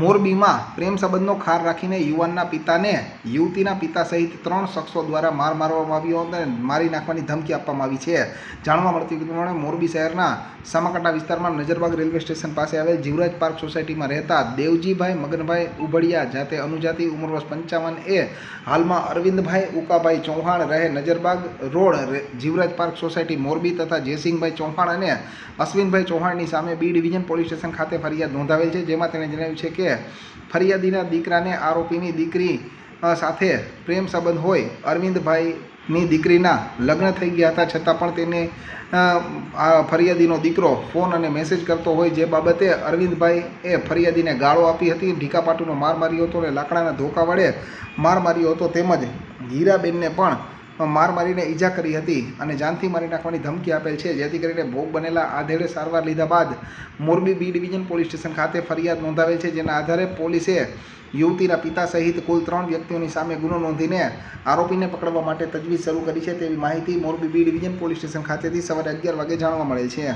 મોરબીમાં પ્રેમ સંબંધનો ખાર રાખીને યુવાનના પિતાને યુવતીના પિતા સહિત ત્રણ શખ્સો દ્વારા માર મારવામાં આવ્યો હતો અને મારી નાખવાની ધમકી આપવામાં આવી છે. જાણવા મળતી પ્રમાણે મોરબી શહેરના સામાકાંઠા વિસ્તારમાં નજરબાગ રેલવે સ્ટેશન પાસે આવેલ જીવરાજ પાર્ક સોસાયટીમાં રહેતા દેવજીભાઈ મગનભાઈ ઉબડિયા જાતે અનુજાતિ ઉંમર વર્ષ પંચાવન એ હાલમાં અરવિંદભાઈ ઉકાભાઈ ચૌહાણ રહે Nazarbag road Jivraj park society Morbi તથા જયસિંહભાઈ ચૌહાણ અને અશ્વિનભાઈ ચૌહાણની સામે બી ડિવિઝન પોલીસ સ્ટેશન ખાતે ફરિયાદ નોંધાવેલ છે, જેમાં તેણે જણાવ્યું છે કે ફરિયાદીના દીકરાને આરોપીની દીકરી સાથે પ્રેમ સંબંધ હોય, અરવિંદભાઈની દીકરીના લગ્ન થઈ ગયા હતા. છતાં પણ તેને ફરિયાદીનો દીકરો ફોન અને મેસેજ કરતો હોય જે બાબતે અરવિંદભાઈ એ ફરિયાદીને ગાળો આપી હતી. ઢીકાપાટુનો માર માર્યો હતો અને લાકડાના ધોકા વડે માર માર્યો હતો. તેમજ હીરાબેનને પણ માર મારીને ઈજા કરી હતી અને જાનથી મારી નાખવાની ધમકી આપેલ છે. જેથી કરીને ભોગ બનેલા આધેડે સારવાર લીધા બાદ Morbi B division police station ખાતે ફરિયાદ નોંધાવેલ છે, જેના આધારે પોલીસે યુવતીના પિતા સહિત કુલ ત્રણ વ્યક્તિઓની સામે ગુનો નોંધીને આરોપીને પકડવા માટે તજવીજ શરૂ કરી છે. તેવી માહિતી Morbi B division police station ખાતેથી સવારે અગિયાર વાગે જાણવા મળેલ છે.